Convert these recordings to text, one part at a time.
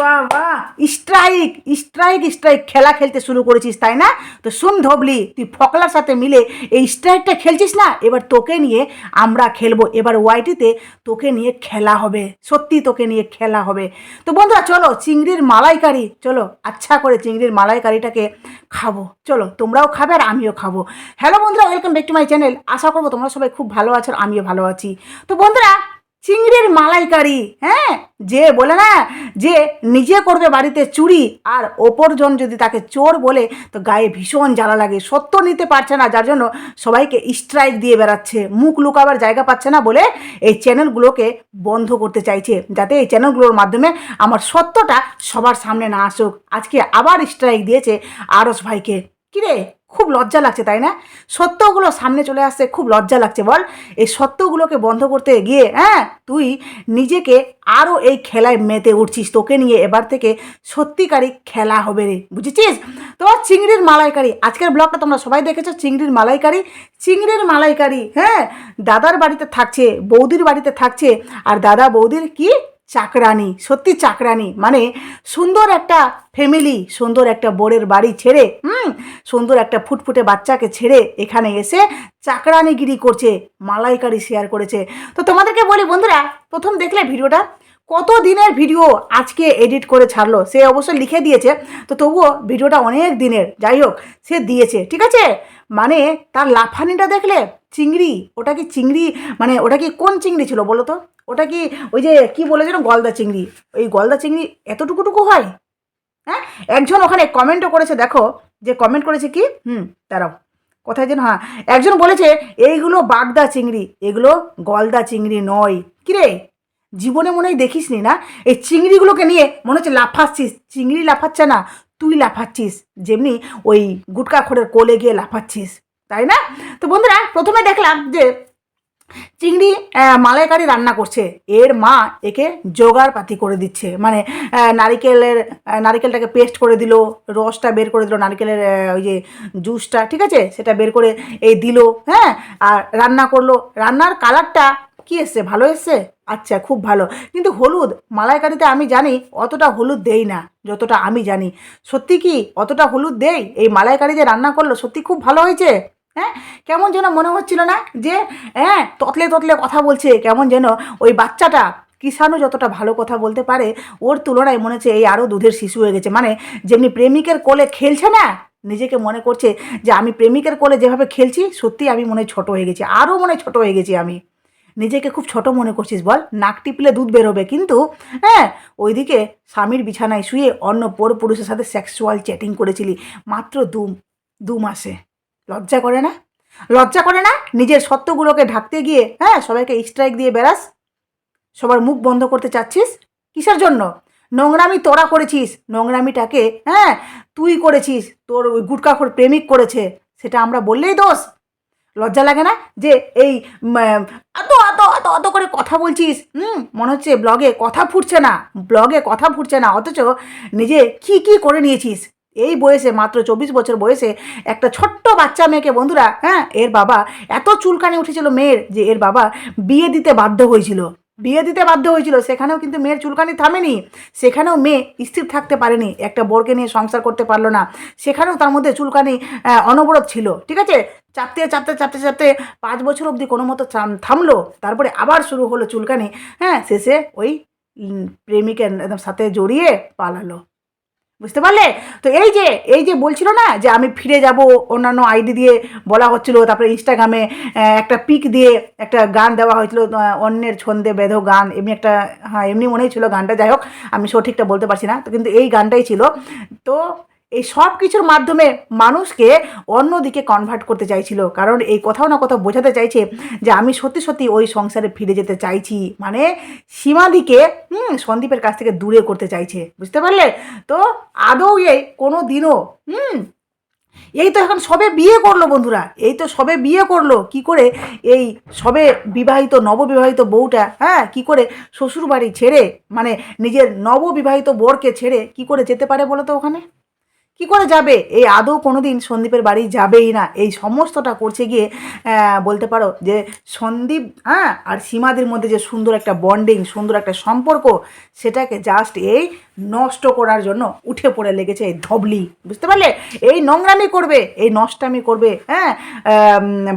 বাহ বাহ strike strike strike খেলা খেলতে শুরু করেছিস, তাই না? তো শুন ধবলি, তুই ফকলার সাথে মিলে এই স্ট্রাইকটা খেলছিস না? এবার তোকে নিয়ে আমরা খেলব। এবার ওয়াইটিতে তোকে নিয়ে খেলা হবে। সত্যি তোকে নিয়ে খেলা হবে। তো বন্ধুরা, চলো চিংড়ির মালাইকারি, চলো আচ্ছা করে চিংড়ির মালাইকারিটাকে খাব। চলো, তোমরাও খাবে আর আমিও খাব। হ্যালো বন্ধুরা welcome back to my channel আশা করব তোমরা সবাই খুব ভালো আছো, আমিও ভালো আছি। তো বন্ধুরা চিংড়ির মালাইকারি হ্যাঁ? যে বলে না, যে নিজে করবে বাড়িতে চুরি, আর ওপরজন যদি তাকে চোর বলে, তো গায়ে ভীষণ জ্বালা লাগে, সত্য নিতে পারছে না, যার জন্য সবাইকে স্ট্রাইক দিয়ে বেড়াচ্ছে, মুখ লুকাবার জায়গা পাচ্ছে না বলে এই চ্যানেলগুলোকে বন্ধ করতে চাইছে, যাতে এই চ্যানেলগুলোর মাধ্যমে আমার সত্যটা সবার সামনে না আসুক। আজকে আবার স্ট্রাইক দিয়েছে আরস ভাইকে। কিরে খুব লজ্জা লাগছে, তাই না? সত্যগুলো সামনে চলে আসছে, খুব লজ্জা লাগছে, বল। এই সত্যগুলোকে বন্ধ করতে গিয়ে হ্যাঁ তুই নিজেকে আরও এই খেলায় মেতে উঠছিস, তোকে নিয়ে এবার থেকে সত্যিকারই খেলা হবে রে, বুঝেছিস? তো চিংড়ির মালাইকারি, আজকের ব্লগটা তোমরা সবাই দেখেছ, চিংড়ির মালাইকারি চিংড়ির মালাইকারি হ্যাঁ দাদার বাড়িতে থাকছে, বৌদির বাড়িতে থাকছে, আর দাদা বৌদির কি চাকরানি সত্যি চাকরানি মানে সুন্দর একটা ফ্যামিলি সুন্দর একটা বোরের বাড়ি ছেড়ে, হুম, সুন্দর একটা ফুটফুটে বাচ্চাকে ছেড়ে এখানে এসে চাকরানিগিরি করছে, মালাইকারি শেয়ার করেছে। তো তোমাদেরকে বলি, বন্ধুরা, প্রথম দেখলে ভিডিওটা, কত দিনের ভিডিও আজকে এডিট করে ছাড়লো, সে অবশ্য লিখে দিয়েছে, তো তবুও ভিডিওটা অনেক দিনের, যাই হোক, সে দিয়েছে, ঠিক আছে? মানে তার লাফানিটা দেখলে, চিংড়ি, ওটা কি চিংড়ি মানে ওটা কি কোন চিংড়ি ছিল বলো তো? ওটা কি ওই যে কি বলেছিল গলদা চিংড়ি? ওই গলদা চিংড়ি এতটুকুটুকু হয়? হ্যাঁ? একজন ওখানে কমেন্টও করেছে, দেখো, যে কমেন্ট করেছে কি? হুম, দাঁড়াও। কোথায় যেন হ্যাঁ একজন বলেছে, এইগুলো বাগদা চিংড়ি, এগুলো গলদা চিংড়ি নয়। কিরে জীবনে মনে হয় দেখিস নি না? এই চিংড়িগুলোকে নিয়ে মনে হচ্ছে লাফাচ্ছিস। চিংড়ি লাফাচ্ছে না, তুই লাফাচ্ছিস। যেমনি ওই গুটকা খোরের কোলে গিয়ে লাফাচ্ছিস। তাই না? তো বন্ধুরা, প্রথমে দেখলাম যে চিংড়ি মালাইকারি রান্না করছে। এর মা একে জোগাড় পাতি করে দিচ্ছে। মানে নারিকেলের নারিকেলটাকে পেস্ট করে দিল, রসটা বের করে দিল, নারিকেলের ওই যে জুসটা ঠিক আছে? সেটা বের করে এই দিল হ্যাঁ? আর রান্না করল। রান্নার কালারটা কি এসছে? ভালো এসছে? আচ্ছা খুব ভালো। কিন্তু হলুদ, মালাইকারিতে আমি জানি অতটা হলুদ দেই না, যতটা আমি জানি। সত্যি কি অতটা হলুদ দেই? এই মালাইকারি যে রান্না করল, সত্যি খুব ভালো হয়েছে? হ্যাঁ? কেমন যেন মনে হচ্ছিল না যে হ্যাঁ ততলে ততলে কথা বলছে, কেমন যেন ওই বাচ্চাটা কিষাণু যতটা ভালো কথা বলতে পারে, ওর তুলনায় মনে হচ্ছে এই আরও দুধের শিশু হয়ে গেছে। মানে যেমনি প্রেমিকের কোলে খেলছে না, নিজেকে মনে করছে যে আমি প্রেমিকের কোলে যেভাবে খেলছি, সত্যি আমি মনে ছোট হয়ে গেছি, আরও মনে ছোট হয়ে গেছি আমি। নিজেকে খুব ছোট মনে করছিস বল, নাক টিপলে দুধ বেরোবে। কিন্তু হ্যাঁ ওইদিকে স্বামীর বিছানায় শুয়ে অন্য পর পুরুষের সাথে সেক্সুয়াল চ্যাটিং করেছিলি, মাত্র দু দু মাসে। লজ্জা করে না? লজ্জা করে না? নিজের সত্যগুলোকে ঢাকতে গিয়ে হ্যাঁ সবাইকে স্ট্রাইক দিয়ে বেড়াস? সবার মুখ বন্ধ করতে চাচ্ছিস? কিসের জন্য? নোংরামি তোরা করেছিস। নোংরামিটাকে হ্যাঁ তুই করেছিস। তোর ওই গুটকাখোর প্রেমিক করেছে। সেটা আমরা বললেই দোষ। লজ্জা লাগে না যে এই এত এত এত এত করে কথা বলছিস? হুম, মনে হচ্ছে ব্লগে কথা ফুটছে না। ব্লগে কথা ফুটছে না। অথচ নিজে কি কি করে নিয়েছিস? এই বয়সে, মাত্র চব্বিশ বছর বয়সে একটা ছোট্ট বাচ্চা মেয়েকে, বন্ধুরা হ্যাঁ এর বাবা এত চুলকানি উঠেছিল মেয়ের যে এর বাবা বিয়ে দিতে বাধ্য হয়েছিল। বিয়ে দিতে বাধ্য হয়েছিল, সেখানেও কিন্তু মেয়ের চুলকানি থামেনি। সেখানেও মেয়ে স্থির থাকতে পারেনি, একটা বরকে নিয়ে সংসার করতে পারল না। সেখানেও তার মধ্যে চুলকানি অনবরত ছিল, ঠিক আছে? চাপতে চাপতে চাপতে চাপতে পাঁচ বছর অবধি কোনো মতো থামলো, তারপরে আবার শুরু হলো চুলকানি হ্যাঁ শেষে ওই প্রেমিকের সাথে জড়িয়ে পালালো। বুঝতে পারলে? তো এই যে এই যে বলছিল না যে আমি ফিরে যাব, অন্যান্য আইডি দিয়ে বলা হচ্ছিল, তারপরে ইনস্টাগ্রামে একটা পিক দিয়ে একটা গান দেওয়া হয়েছিল অন্যের ছন্দে বেধ গান, এমনি একটা হ্যাঁ এমনি মনেই ছিল গানটা। যাই হোক, আমি সঠিকটা বলতে পারছি না, তো কিন্তু এই গানটাই ছিল। তো এই সব কিছুর মাধ্যমে মানুষকে অন্যদিকে কনভার্ট করতে চাইছিল। কারণ এই কোথাও না কোথাও বোঝাতে চাইছে যে আমি সত্যি সত্যি ওই সংসারে ফিরে যেতে চাইছি। মানে সীমাদিকে, হুম, সন্দীপের কাছ থেকে দূরে করতে চাইছে। বুঝতে পারলে? তো আদৌ এই কোনো দিনও হুম, এই তো এখন সবে বিয়ে করল বন্ধুরা। এই তো সবে বিয়ে করল। কি করে এই সবে বিবাহিত, নববিবাহিত বউটা হ্যাঁ কি করে শ্বশুর বাড়ি ছেড়ে মানে নিজের নববিবাহিত বরকে ছেড়ে কি করে যেতে পারে বলো তো ওখানে? কি করে যাবে? এই আদৌ কোনোদিন সন্দীপের বাড়ি যাবেই না। এই সমস্তটা করছে গিয়ে বলতে পারো যে সন্দীপ হ্যাঁ আর সীমাদের মধ্যে যে সুন্দর একটা বন্ডিং সুন্দর একটা সম্পর্ক, সেটাকে জাস্ট এই নষ্ট করার জন্য উঠে পড়ে লেগেছে এই ধবলি। বুঝতে পারলে? এই নোংরামি করবে, এই নষ্টামি করবে হ্যাঁ?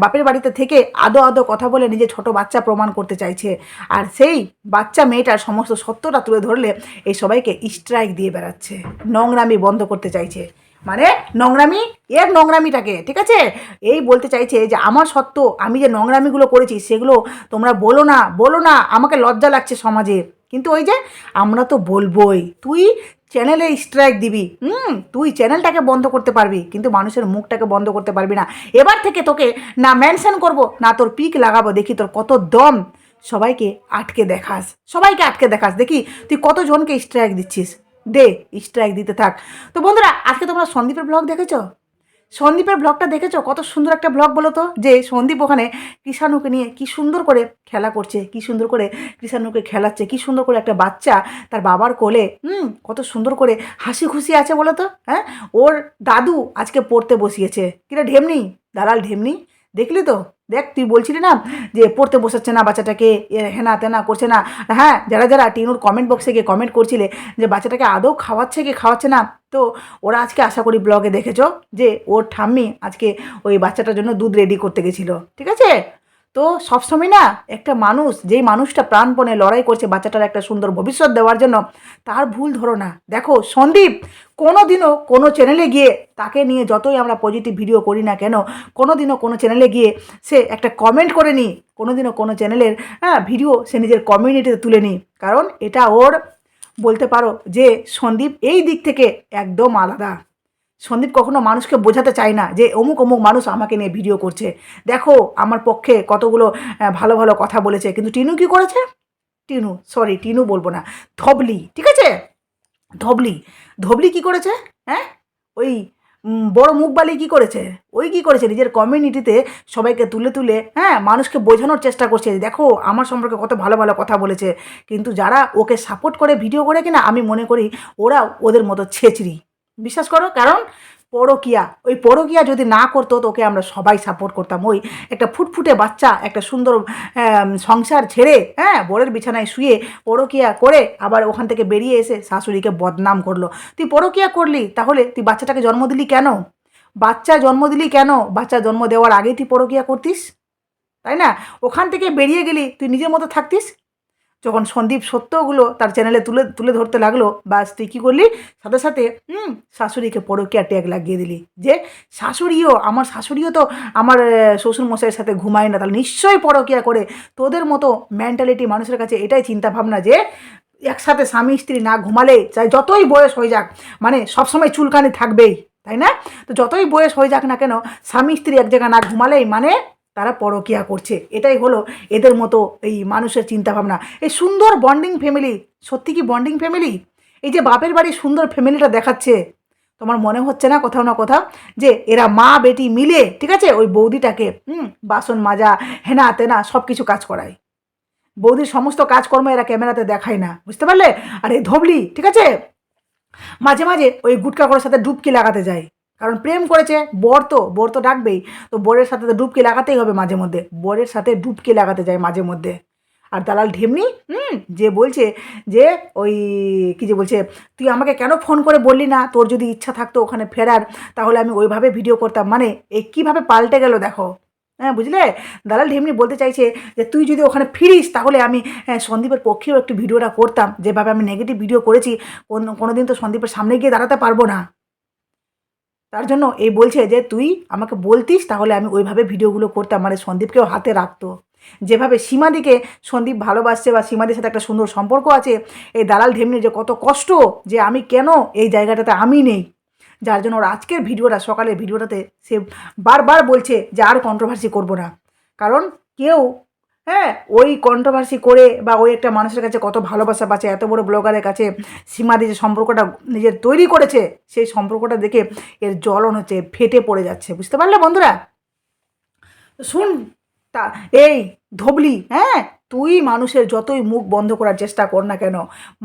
বাপের বাড়িতে থেকে আদো আদো কথা বলে নিজে ছোট বাচ্চা প্রমাণ করতে চাইছে। আর সেই বাচ্চা মেয়েটার সমস্ত সত্যটা তুলে ধরলে এই সবাইকে স্ট্রাইক দিয়ে বেড়াচ্ছে। নোংরামি বন্ধ করতে চাইছে। মানে নোংরামি, এর নোংরামিটাকে, ঠিক আছে? এই বলতে চাইছে যে আমার সত্য আমি যে নোংরামিগুলো করেছি, সেগুলো তোমরা বলো না বলো না, আমাকে লজ্জা লাগছে সমাজে। কিন্তু ওই যে আমরা তো বলবোই, তুই চ্যানেলে স্ট্রাইক দিবি, হুম, তুই চ্যানেলটাকে বন্ধ করতে পারবি, কিন্তু মানুষের মুখটাকে বন্ধ করতে পারবি না। এবার থেকে তোকে না মেনশন করব, না তোর পিক লাগাবো, দেখি তোর কত দম। সবাইকে আটকে দেখাস, সবাইকে আটকে দেখাস, দেখি তুই কতজনকে স্ট্রাইক দিচ্ছিস। দে স্ট্রাইক দিতে থাক। তো বন্ধুরা, আজকে তোমরা সন্দীপের ব্লগ দেখেছ? সন্দীপের ব্লগটা দেখেছ? কত সুন্দর একটা ব্লগ বলো তো। যে সন্দীপ ওখানে কৃষাণুকে নিয়ে কি সুন্দর করে খেলা করছে, কি সুন্দর করে কৃষাণুকে খেলাচ্ছে, কি সুন্দর করে একটা বাচ্চা তার বাবার কোলে, হুম, কত সুন্দর করে হাসি খুশি আছে বলো তো হ্যাঁ? ওর দাদু আজকে পড়তে বসিয়েছে। কিরা, ঢেমনি? দালাল ঢেমনি? দেখলি তো? দেখ, তুই বলছিলি না যে পড়তে বসাচ্ছে না বাচ্চাটাকে হেনা তেনা করছে না। হ্যাঁ যারা যারা টিনুর কমেন্ট বক্সে গিয়ে কমেন্ট করছিলে যে বাচ্চাটাকে আদৌ খাওয়াচ্ছে কি খাওয়াচ্ছে না, তো ওরা আজকে আশা করি ব্লগে দেখেছ যে ওর ঠাম্মি আজকে ওই বাচ্চাটার জন্য দুধ রেডি করতে গেছিল। ঠিক আছে? তো সবসময় না একটা মানুষ, যেই মানুষটা প্রাণপণে লড়াই করছে বাচ্চাটার একটা সুন্দর ভবিষ্যৎ দেওয়ার জন্য, তার ভুল ধরো না। দেখো, সন্দীপ কোনো দিনও কোনো চ্যানেলে গিয়ে তাকে নিয়ে যতই আমরা পজিটিভ ভিডিও করি না কেন কোনো দিনও কোনো চ্যানেলে গিয়ে সে একটা কমেন্ট করে নি কোনো দিনও কোনো চ্যানেলের হ্যাঁ ভিডিও সে নিজের কমিউনিটিতে তুলে নি। কারণ এটা ওর বলতে পারো যে সন্দীপ এই দিক থেকে একদম আলাদা। সন্দীপ কখনো মানুষকে বোঝাতে চায় না যে অমুক অমুক মানুষ আমাকে নিয়ে ভিডিও করছে। দেখো, আমার পক্ষে কতগুলো ভালো ভালো কথা বলেছে। কিন্তু টিনু কি করেছে? টিনু সরি টিনু বলব না, ধবলি, ঠিক আছে? ধবলি ধবলি কি করেছে? হ্যাঁ? ওই বড় মুখবালি কি করেছে? ওই কি করেছে? নিজের কমিউনিটিতে সবাইকে তুলে তুলে হ্যাঁ মানুষকে বোঝানোর চেষ্টা করছে দেখো, আমার সম্পর্কে কত ভালো ভালো কথা বলেছে। কিন্তু যারা ওকে সাপোর্ট করে ভিডিও করে কিনা, আমি মনে করি ওরা ওদের মতো ছেচড়ি। বিশ্বাস করো? কারণ পরকিয়া, ওই পরকিয়া যদি না করতো, তোকে আমরা সবাই সাপোর্ট করতাম। ওই একটা ফুটফুটে বাচ্চা, একটা সুন্দর সংসার ছেড়ে হ্যাঁ বরের বিছানায় শুয়ে পরকিয়া করে আবার ওখান থেকে বেরিয়ে এসে শাশুড়িকে বদনাম করল। তুই পরকিয়া করলি, তাহলে তুই বাচ্চাটাকে জন্ম দিলি কেন? বাচ্চা জন্ম দিলি কেন? বাচ্চা জন্ম দেওয়ার আগেই তুই পরকিয়া করতিস? তাই না? ওখান থেকে বেরিয়ে গেলি, তুই নিজের মতো থাকতিস? যখন সন্দীপ সত্যগুলো তার চ্যানেলে তুলে তুলে ধরতে লাগল বাস তুই কী করলি? সাথে সাথে, হুম, শাশুড়িকে পরকিয়া ট্যাগ লাগিয়ে দিলি। যে শাশুড়িও, আমার শাশুড়িও তো আমার শ্বশুর মশাইয়ের সাথে ঘুমায় না, তাহলে নিশ্চয়ই পরকিয়া করে। তোদের মতো মেন্টালিটি মানুষের কাছে এটাই চিন্তা ভাবনা যে, একসাথে স্বামী স্ত্রী না ঘুমালে চাই যতই বয়স হয়ে যাক মানে সবসময় চুলকানি থাকবেই, তাই না? তো যতই বয়স হয়ে যাক না কেন, স্বামী স্ত্রী এক জায়গায় না ঘুমালেই মানে তারা পরকিয়া করছে। এটাই হলো এদের মতো এই মানুষের চিন্তাভাবনা। এই সুন্দর বন্ডিং ফ্যামিলি সত্যি কি বন্ডিং ফ্যামিলি এই যে বাপের বাড়ির সুন্দর ফ্যামিলিটা দেখাচ্ছে, তোমার মনে হচ্ছে না কোথাও না কোথাও যে এরা মা বেটি মিলে, ঠিক আছে, ওই বৌদিটাকে, হুম, বাসন মাজা, হেনা তেনা সব কিছু কাজ করায়। বৌদির সমস্ত কাজকর্ম এরা ক্যামেরাতে দেখায় না, বুঝতে পারলে? আর এই ধবলি, ঠিক আছে? মাঝে মাঝে ওই গুটকা করার সাথে ডুবকি লাগাতে যায়। কারণ প্রেম করেছে বর তো বর তো ডাকবেই। তো বরের সাথে তো ডুবকি লাগাতেই হবে মাঝে মধ্যে। বরের সাথে ডুবকি লাগাতে যায় মাঝে মধ্যে। আর দালাল ঢেমনি হুম যে বলছে যে ওই কি যে বলছে তুই আমাকে কেন ফোন করে বললি না? তোর যদি ইচ্ছা থাকতো ওখানে ফেরার তাহলে আমি ওইভাবে ভিডিও করতাম। মানে এ কীভাবে পাল্টে গেল দেখো। হ্যাঁ বুঝলে? দালাল ঢেমনি বলতে চাইছে যে তুই যদি ওখানে ফিরিস তাহলে আমি হ্যাঁ, সন্দীপের পক্ষেও একটু ভিডিওটা করতাম। যেভাবে আমি নেগেটিভ ভিডিও করেছি কোনো কোনোদিন তো সন্দীপের সামনে গিয়ে দাঁড়াতে পারব না। তার জন্য এই বলছে যে, তুই আমাকে বলতিস, তাহলে আমি ওইভাবে ভিডিওগুলো করতাম। মানে সন্দীপকেও হাতে রাখতো। যেভাবে সীমাদিকে সন্দীপ ভালোবাসছে বা সীমাদির সাথে একটা সুন্দর সম্পর্ক আছে, এই দালাল ঢেমনির যে কত কষ্ট যে আমি কেন এই জায়গাটাতে আমি নেই। যার জন্য ওর আজকের ভিডিওটা, সকালের ভিডিওটাতে সে বারবার বলছে যে, আর কন্ট্রোভার্সি করব না। কারণ কেউ হ্যাঁ ওই কন্ট্রোভার্সি করে বা ওই একটা মানুষের কাছে কত ভালোবাসা পাচ্ছে, এত বড় ব্লগারের কাছে সীমাদি যে সম্পর্কটা নিজের তৈরি করেছে, সেই সম্পর্কটা দেখে এর জ্বলন হচ্ছে, ফেটে পড়ে যাচ্ছে, বুঝতে পারলে বন্ধুরা? শুন, তা, এই ধবলি হ্যাঁ তুই মানুষের যতই মুখ বন্ধ করার চেষ্টা কর না কেন,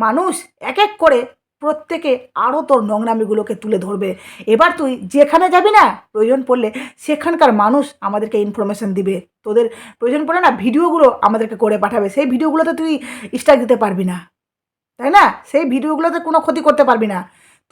মানুষ এক এক করে প্রত্যেকে আরও তোর নোংরামিগুলোকে তুলে ধরবে। এবার তুই যেখানে যাবি না, প্রয়োজন পড়লে সেখানকার মানুষ আমাদেরকে ইনফরমেশন দিবে। তোদের প্রয়োজন পড়লে না ভিডিওগুলো আমাদেরকে করে পাঠাবে। সেই ভিডিওগুলোতে তুই স্টার দিতে পারবি না। তাই না? সেই ভিডিওগুলোতে কোনো ক্ষতি করতে পারবি না।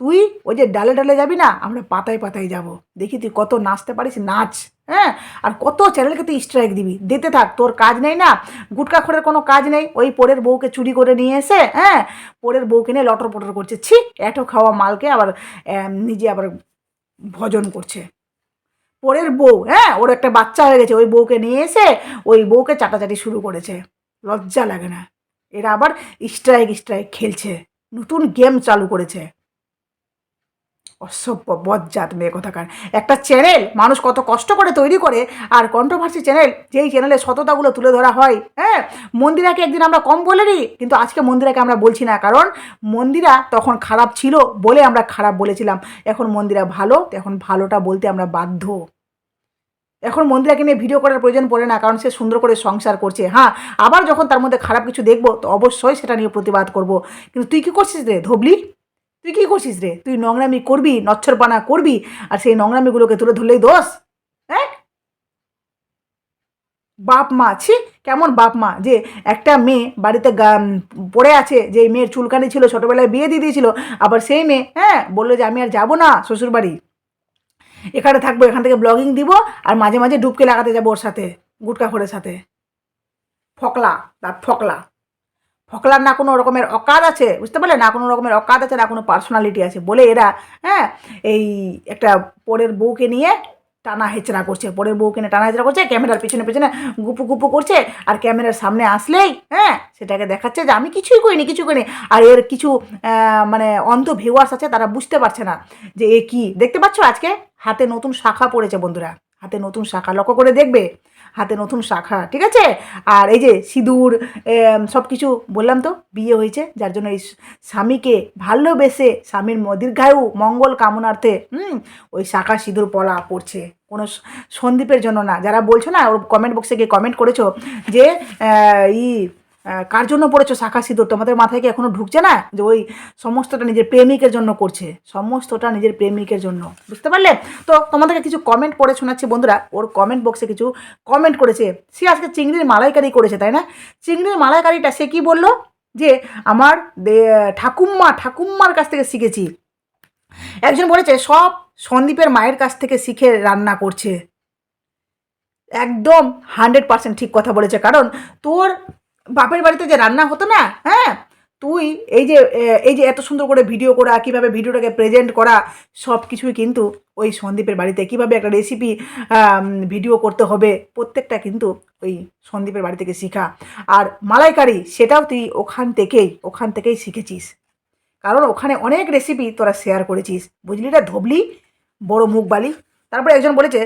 তুই ওই যে ডালে ডালে যাবি না, আমরা পাতায় পাতায় যাব। দেখি তুই কত নাচতে পারিস, নাচ। হ্যাঁ? আর কত চ্যানেলকে তুই স্ট্রাইক দিবি? দিতে থাক, তোর কাজ নেই না? গুটকা খোরের কোনো কাজ নেই? ওই পরের বউকে চুরি করে নিয়ে এসে হ্যাঁ? পরের বউকে নিয়ে লটর পটর করছে। ছি, এটো খাওয়া মালকে আবার নিজে আবার ভজন করছে। পরের বউ হ্যাঁ? ওর একটা বাচ্চা হয়ে গেছে, ওই বউকে নিয়ে এসে ওই বউকে চাটাচাটি শুরু করেছে। লজ্জা লাগে না। এরা আবার স্ট্রাইক স্ট্রাইক খেলছে। নতুন গেম চালু করেছে। অসভ্য, বজ্জাত মেয়ে কথাকার। একটা চ্যানেল মানুষ কত কষ্ট করে তৈরি করে, আর কন্ট্রোভার্সি চ্যানেল যেই চ্যানেলে সততাগুলো তুলে ধরা হয় হ্যাঁ? মন্দিরাকে একদিন আমরা কম বলে দিই কিন্তু আজকে মন্দিরাকে আমরা বলছি না, কারণ মন্দিরা তখন খারাপ ছিল বলে আমরা খারাপ বলেছিলাম। এখন মন্দিরা ভালো এখন ভালোটা বলতে আমরা বাধ্য। এখন মন্দিরাকে নিয়ে ভিডিও করার প্রয়োজন পড়ে না, কারণ সে সুন্দর করে সংসার করছে হ্যাঁ? আবার যখন তার মধ্যে খারাপ কিছু দেখব, তো অবশ্যই সেটা নিয়ে প্রতিবাদ করব। কিন্তু তুই কী করছিস রে, ধবলি? তুই কি করছিস রে? তুই নোংরামি করবি, নচ্ছরপানা করবি, আর সেই নোংরামিগুলোকে তুলে ধরলেই দোষ? হ্যাঁ? বাপ মা, ছি, কেমন বাপ মা যে একটা মেয়ে বাড়িতে পড়ে আছে, যে মেয়ের চুলকানি ছিল, ছোটোবেলায় বিয়ে দিয়ে দিয়েছিল, আবার সেই মেয়ে হ্যাঁ বলল যে আমি আর যাব না শ্বশুরবাড়ি। এখানে থাকব, এখান থেকে ব্লগিং দিব, আর মাঝে মাঝে ডুবকে লাগাতে যাব ওর সাথে, গুটকা খোরের সাথে। ফকলা, তার ফকলা। ফকলার না কোনো রকমের অকাদ আছে, বুঝতে পারলে? না কোনো রকমের অকাদ আছে, না কোনো পার্সোনালিটি আছে বলে এরা হ্যাঁ এই একটা পরের বউকে নিয়ে টানা হেচড়া করছে। পরের বউকে নিয়ে টানা হেচড়া করছে, ক্যামেরার পিছনে পিছনে গুপু গুপু করছে আর ক্যামেরার সামনে আসলেই হ্যাঁ সেটাকে দেখাচ্ছে যে আমি কিছুই করিনি, কিছু করিনি। আর এর কিছু মানে অন্ধ ভিউয়ার্স আছে, তারা বুঝতে পারছে না যে এ কি। দেখতে পাচ্ছ আজকে? হাতে নতুন শাখা পড়েছে বন্ধুরা। হাতে নতুন শাখা। লক্ষ্য করে দেখবে। হাতে নতুন শাখা, ঠিক আছে? আর এই যে সিঁদুর সব কিছু বললাম তো, বিয়ে হয়েছে, যার জন্য এই স্বামীকে ভালোবেসে স্বামীর দীর্ঘায়ু মঙ্গল কামনার্থে, হুম, ওই শাখা সিঁদুর পলা পড়ছে। কোনো সন্দীপের জন্য না। যারা বলছো না, ওর কমেন্ট বক্সে গিয়ে কমেন্ট করেছ যে ই কার জন্য পড়েছো শাখা সিঁদুর? তোমাদের মাথায় কি এখনও ঢুকছে না যে ওই সমস্তটা নিজের প্রেমিকের জন্য করছে? সমস্তটা নিজের প্রেমিকের জন্য। বুঝতে পারলে? তো তোমাদেরকে কিছু কমেন্ট পড়ে শোনাচ্ছি বন্ধুরা। ওর কমেন্ট বক্সে কিছু কমেন্ট করেছে। সে আজকে চিংড়ির মালাইকারি করেছে, তাই না? চিংড়ির মালাইকারিটা সে কি বলল? যে আমার ঠাকুম্মা, ঠাকুম্মার কাছ থেকে শিখেছি। একজন বলেছে, সব সন্দীপের মায়ের কাছ থেকে শিখে রান্না করছে। একদম হান্ড্রেড পার্সেন্ট ঠিক কথা বলেছে। কারণ তোর বাপের বাড়িতে যে রান্না হতো না হ্যাঁ? তুই এই যে এই যে এত সুন্দর করে ভিডিও করা, কীভাবে ভিডিওটাকে প্রেজেন্ট করা সব কিছুই কিন্তু ওই সন্দীপের বাড়িতে। কীভাবে একটা রেসিপি ভিডিও করতে হবে, প্রত্যেকটা কিন্তু ওই সন্দীপের বাড়ি থেকে শেখা। আর মালাইকারি, সেটাও তুই ওখান থেকেই ওখান থেকেই শিখেছিস। কারণ ওখানে অনেক রেসিপি তোরা শেয়ার করেছিস। বুঝলি রে, ধবলি, বড় মুখ বালি। তারপরে একজন বলেছে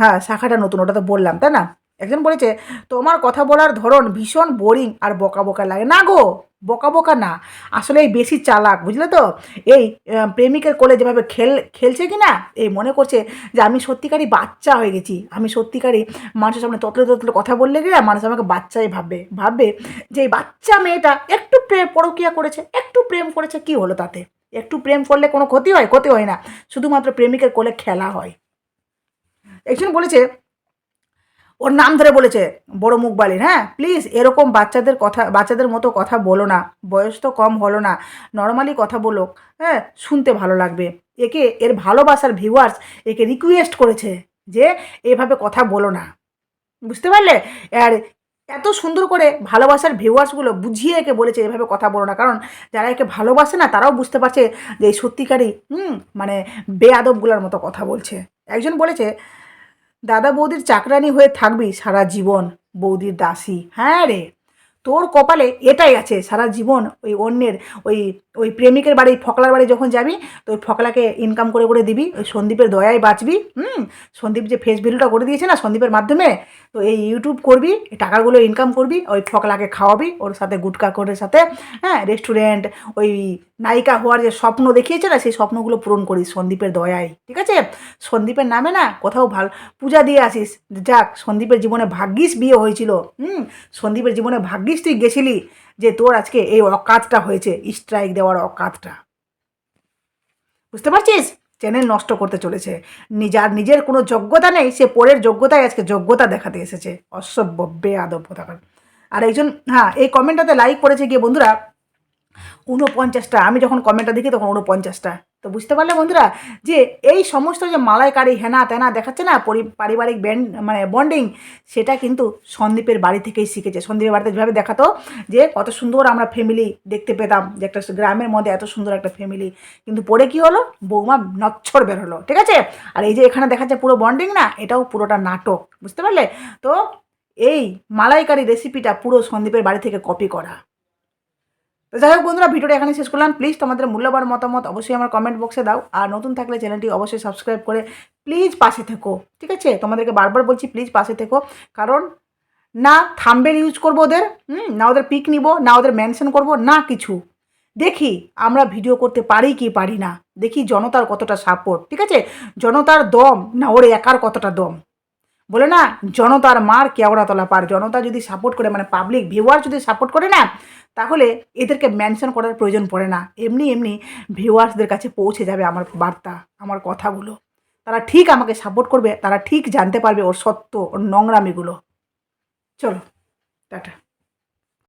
হ্যাঁ শাখাটা নতুন, ওটা তো বললাম, তাই না? একজন বলেছে, তোমার কথা বলার ধরন ভীষণ বোরিং আর বকা বকা লাগে। না গো, বকা বকা না। আসলে এই বেশি চালাক, বুঝলে তো? এই প্রেমিকের কোলে যেভাবে খেল, খেলছে কি না এই মনে করছে যে আমি সত্যিকারই বাচ্চা হয়ে গেছি। আমি সত্যিকারই মানুষের সামনে ততলে ততলে কথা বললে গেলে মানুষ আমাকে বাচ্চাই ভাববে। ভাববে যে এই বাচ্চা মেয়েটা একটু প্রেম পরকিয়া করেছে, একটু প্রেম করেছে, কি হলো তাতে? একটু প্রেম করলে কোনো ক্ষতি হয়? ক্ষতি হয় না। শুধুমাত্র প্রেমিকের কোলে খেলা হয়। একজন বলেছে ওর নাম ধরে বলেছে, বড় মুখ বালির। হ্যাঁ প্লিজ এরকম বাচ্চাদের কথা, বাচ্চাদের মতো কথা বলো না। বয়স তো কম হলো না। নর্মালি কথা বলো। হ্যাঁ শুনতে ভালো লাগবে। একে এর ভালোবাসার ভিউয়ার্স একে রিকোয়েস্ট করেছে যে এভাবে কথা বলো না। বুঝতে পারলে? আর এত সুন্দর করে ভালোবাসার ভিউয়ার্সগুলো বুঝিয়ে একে বলেছে এভাবে কথা বলো না। কারণ যারা একে ভালোবাসে না, তারাও বুঝতে পারছে যে এই সত্যিকারই, হুম মানে বেয়াদবগুলোর মতো কথা বলছে। একজন বলেছে দাদা বৌদির চাকরানি হয়ে থাকবি সারা জীবন, বৌদির দাসী। হ্যাঁ রে, তোর কপালে এটাই আছে, সারা জীবন ওই অন্যের, ওই ওই প্রেমিকের বাড়ি, ফকলার বাড়ি যখন যাবি তো ওই ফকলাকে ইনকাম করে করে দিবি, ওই সন্দীপের দয়ায় বাঁচবি, হুম? সন্দীপ যে ফেস ভ্যালুটা করে দিয়েছে না সন্দীপের মাধ্যমে, তো এই ইউটিউব করবি টাকাগুলো ইনকাম করবি, ওই ফকলাকে খাওয়াবি, ওর সাথে গুটকা করে সাথে হ্যাঁ রেস্টুরেন্ট ওই নায়িকা হওয়ার যে স্বপ্ন দেখিয়েছে না, সেই স্বপ্নগুলো পূরণ করিস সন্দীপের দয়ায়। ঠিক আছে? সন্দীপের নামে না কোথাও ভালো পূজা দিয়ে আসিস। যাক, সন্দীপের জীবনে ভাগ্যিস বিয়ে হয়েছিল। হুম? সন্দীপের জীবনে ভাগ্যিস তুই গেছিলি যে তোর আজকে এই অকাতটা হয়েছে স্ট্রাইক দেওয়ার অকাতটা। বুঝতে পারছিস? চ্যানেল নষ্ট করতে চলেছে। যার নিজের কোনো যোগ্যতা নেই, সে পরের যোগ্যতায় আজকে যোগ্যতা দেখাতে এসেছে। অসভ্য, বেয়াদব কোথাকার আর একজন হ্যাঁ এই কমেন্টটাতে লাইক করেছে গিয়ে বন্ধুরা উনপঞ্চাশটা আমি যখন কমেন্টটা দেখি তখন উনপঞ্চাশটা তো বুঝতে পারলে বন্ধুরা যে এই সমস্ত যে মালাইকারি হেনা তেনা দেখাচ্ছে না পারিবারিক ব্যান্ড মানে বন্ডিং সেটা কিন্তু সন্দীপের বাড়ি থেকেই শিখেছে। সন্দীপের বাড়িতে যেভাবে দেখাতো যে কত সুন্দর আমরা ফ্যামিলি দেখতে পেতাম, যে একটা গ্রামের মধ্যে এত সুন্দর একটা ফ্যামিলি কিন্তু পরে কি হলো? বৌমা নচ্ছর বের হলো, ঠিক আছে? আর এই যে এখানে দেখাচ্ছে পুরো বন্ডিং না, এটাও পুরোটা নাটক, বুঝতে পারলে? তো এই মালাইকারি রেসিপিটা পুরো সন্দীপের বাড়ি থেকে কপি করা। তো যাই হোক বন্ধুরা, ভিডিওটা এখানে শেষ করলাম। প্লিজ তোমাদের মূল্যবান মতামত অবশ্যই আমার কমেন্ট বক্সে দাও। আর নতুন থাকলে চ্যানেলটি অবশ্যই সাবস্ক্রাইব করে প্লিজ পাশে থেকো, ঠিক আছে? তোমাদেরকে বারবার বলছি প্লিজ পাশে থেকো। কারণ না থাম্বেল ইউজ করব ওদের, হুম, না ওদের পিক নিব, না ওদের মেনশন করব, না কিছু। দেখি আমরা ভিডিও করতে পারি কি পারি না। দেখি জনতার কতটা সাপোর্ট ঠিক আছে? জনতার দম, না ওর একার কতটা দম। বলে না, জনতার মার কেওড়া তলা পার। জনতা যদি সাপোর্ট করে মানে পাবলিক ভিউয়ার যদি সাপোর্ট করে না, তাহলে এদেরকে মেনশন করার প্রয়োজন পড়ে না। এমনি এমনি ভিউয়ার্সদের কাছে পৌঁছে যাবে আমার বার্তা, আমার কথাগুলো। তারা ঠিক আমাকে সাপোর্ট করবে, তারা ঠিক জানতে পারবে ওর সত্য, ওর নোংরামিগুলো। চলো, টাটা।